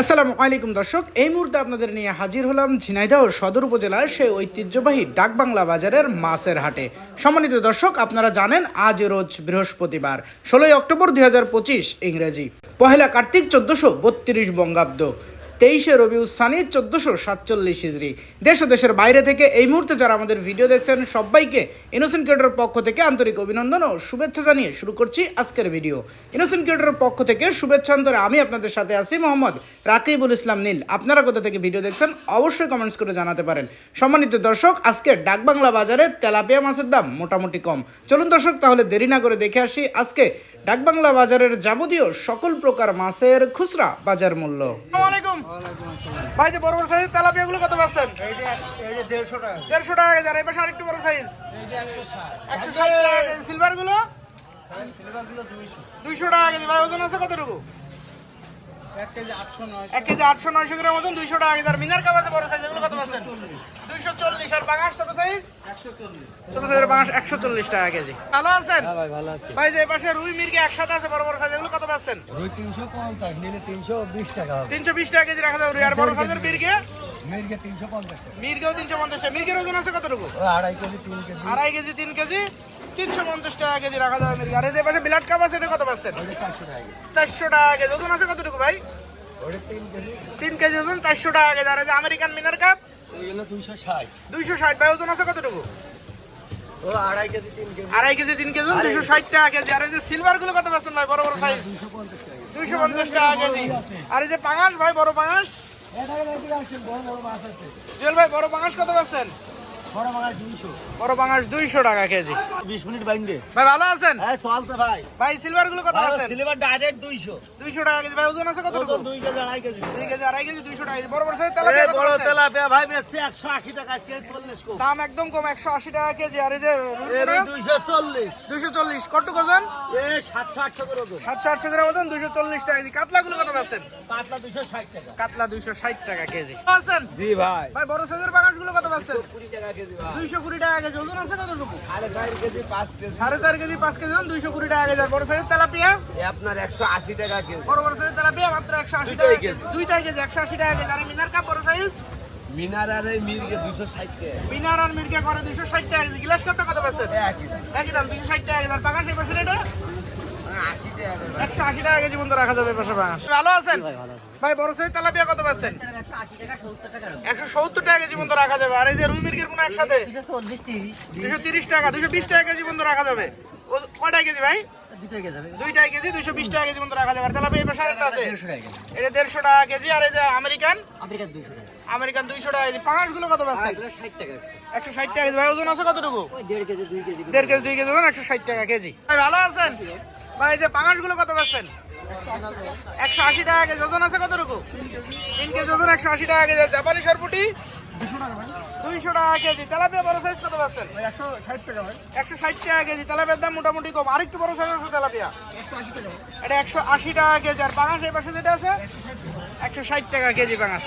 আসসালামু আলাইকুম দর্শক, এই মুহূর্তে আপনাদের নিয়ে হাজির হলাম ঝিনাইদহ সদর উপজেলার সেই ঐতিহ্যবাহী ডাকবাংলা বাজারের মাছের হাটে। সম্মানিত দর্শক, আপনারা জানেন আজ রোজ বৃহস্পতিবার, ষোলোই অক্টোবর দুই হাজার পঁচিশ ইংরেজি। পহেলা কার্তিক চোদ্দশো বত্রিশ বঙ্গাব্দ। তেইশে রবিউ সানি, চোদ্দশো সাতচল্লিশ হিজড়ি। দেশ ও দেশের বাইরে থেকে এই মুহূর্তে যারা আমাদের ভিডিও দেখছেন, সবাইকে ইনোসেন্ট ক্রিয়েটর পক্ষ থেকে আন্তরিক অভিনন্দন ও শুভেচ্ছা জানিয়ে শুরু করছি আজকের ভিডিও। ইনোসেন্ট ক্রিয়েটরের পক্ষ থেকে শুভেচ্ছা অন্তরে আমি আপনাদের সাথে আছি মোহাম্মদ রাকিবুল ইসলাম নীল। আপনারা কোথা থেকে ভিডিও দেখছেন, অবশ্যই কমেন্টস করে জানাতে পারেন। সম্মানিত দর্শক, আজকে ডাকবাংলা বাজারে তেলাপিয়া মাছের দাম মোটামুটি কম। চলুন দর্শক, তাহলে দেরি না করে দেখে আসি আজকে ডাকবাংলা বাজারের যাবতীয় সকল প্রকার মাছের খুচরা বাজার মূল্য। ভাই যে বড় বড় সাইজ তেলাপিয়া গুলো কত পাচ্ছেন? দেড়শো টাকা। কেজি। আর এই পাশে আরেকটু বড় সাইজ একশো ষাট। টাকা কেজি। সিলভারগুলো? দুইশো টাকা কেজি। ভাই ওজন আছে কতটুকু? এক কেজি আটশো নয়শো। গ্রাম ওজন দুইশো টাকা কেজি। আর মিনার কাপ আছে বড় সাইজ এগুলো কত পাচ্ছেন? দুইশো চল্লিশ আর বাঙাশ ছোট সাইজ ছোট সাইজের বাঙাশ একশো চল্লিশ টাকা কেজি। ভালো আছেন? ভাই ভালো আছে। ভাই যে পাশে রুই মির্গে একসাথে আছে বড় বড় সাইজ এগুলো কত পাচ্ছেন? রুই তিনশো পঞ্চাশ নিলে তিনশো বিশ টাকা তিনশো বিশ টাকা কেজি রাখা যাবে রুই। আর বড় সাইজের মির্গে? মির্গে তিনশো পঞ্চাশ টাকা। মির্গেও তিনশো পঞ্চাশ মির্গের ওজন আছে কতটুকু? আড়াই কেজি তিন কেজি। আড়াই কেজি তিন কেজি। তিনশো পঞ্চাশ টাকা কেজি রাখা যাবে আর এই যে পাশে বিলাট কাপ আছে এটা কত পাচ্ছেন? চারশো টাকা কেজি। ওজন আছে কতটুকু ভাই? তিন কেজি। ওজন চারশো টাকা কেজি। আর এই যে আমেরিকান মিনার কাপ? দুইশো ষাট। দুইশো ষাট। ভাই ওজন আছে কতটুকু? ও আড়াই কেজি তিন কেজি। দুইশো ষাট টাকা কেজি। আর এই যে সিলভারগুলো কত পাচ্ছেন ভাই? বড় বড় সাইজ দুইশো পঞ্চাশ টাকা কেজি। আর এই যে পাঙাশ ভাই বড় পাঙাশ। জুয়েল ভাই বড় পাঙাশ কত পাচ্ছেন? বড় দুইশো। টাকা কেজি। বিশ মিনিট বাইন্দে। ভাই ভালো আছেন? হ্যাঁ চলছে ভাই। ভাই সিলভারগুলো কত ডাইরেক্ট দুইশো। দুইশো টাকা কেজি। ভাই ওজন আছে কতটুকু? দুই কেজি আড়াই কেজি। দুই কেজি আড়াই কেজি দুইশো টাকা বড় বড় সাইজ তেলাপিয়া বড় তেলাপিয়া ভাই বেচছে একশো আশি টাকা চল্লিশ দাম একদম কম একশো আশি টাকা কেজি। আর এই যে দুইশো চল্লিশ। দুইশো চল্লিশ। ওজন? সাতশো আটশো করে ওজন। সাতশো আটশো ওজন দুইশো চল্লিশ টাকা কেজি। কাতলা গুলো কত পাচ্ছেন পাতলা দুইশো ষাট টাকা। কাতলা দুইশো ষাট টাকা কেজি। আছেন জি ভাই। ভাই বড় সাইজের বাগানগুলো কত পাচ্ছেন কুড়ি টাকা কেজি ভাই। দুইশো কুড়ি টাকা কেজি ওজন আছে কতটুকু সাড়ে চার কেজি পাঁচ কেজি। সাড়ে চার কেজি পাঁচ কেজি ওজন দুইশো কুড়ি টাকা কেজি। বড় সাইজের তেলাপিয়া? আপনার একশো আশি টাকা কেজি। বড় বড় সাইজের তেলাপিয়া মাত্র একশো আশি টাকা কেজি। কেজি। দুইটাই কেজি একশো আশি টাকা কেজি। আর মিনার কাপ বড় সাইজ? মিনার আর মির্গে দুশো ষাট টাকা। মিনার আর মির্গা করে দুইশো ষাট টাকা কেজি। গ্লাস কাপটা কত পাচ্ছেন? একই একই দাম দুইশো ষাট টাকা কেজি। আর পাকা সেই পাশে এটা? আশি টাকা। একশো আশি টাকা কেজি বন্ধু রাখা যাবে পাশে ভালো আছেন? ভাই বড় সাইজ তেলাপিয়া কত পাচ্ছেন? একশো সত্তর টাকা কেজি বন্ধু রাখা যাবে। আর এই যে রুই মির্গের কোনো একসাথে? দুশো তিরিশ টাকা দুশো বিশ টাকা কেজি বন্ধু রাখা যাবে। ও কয়টাই কেজি ভাই? দুইটাই কেজি বিশ টাকা কেজি রাখা যাবে। এই আছে। এটা দেড়শো টাকা কেজি আর এই যে আমেরিকান? আমেরিকান দুইশো টাকা কেজি। পাঁচগুলো কত পাচ্ছেন? একশো ষাট টাকা কেজি। ভাই ওজন আছে কতটুকু? দেড় কেজি দুই কেজি। ওজন একশো ষাট টাকা কেজি। ভাই ভালো আছেন? ভাই এই যে পাঙাশগুলো কত পাচ্ছেন? একশো আশি টাকা কেজি ওজন আছে কতটুকু? তিন কেজি ওজন একশো আশি টাকা কেজি জাপানি সরপুটি দুইশো টাকা কেজি তেলাপিয়া বড় সাইজ কত পাচ্ছেন? একশো ষাট টাকা কেজি তেলাপিয়ার দাম মোটামুটি কম। আরেকটু বড় সাইজ আছে তেলাপিয়া। এটা একশো আশি টাকা কেজি আর পাঙাশ এই পাশে যেটা আছে? একশো ষাট টাকা কেজি পাঙাশ।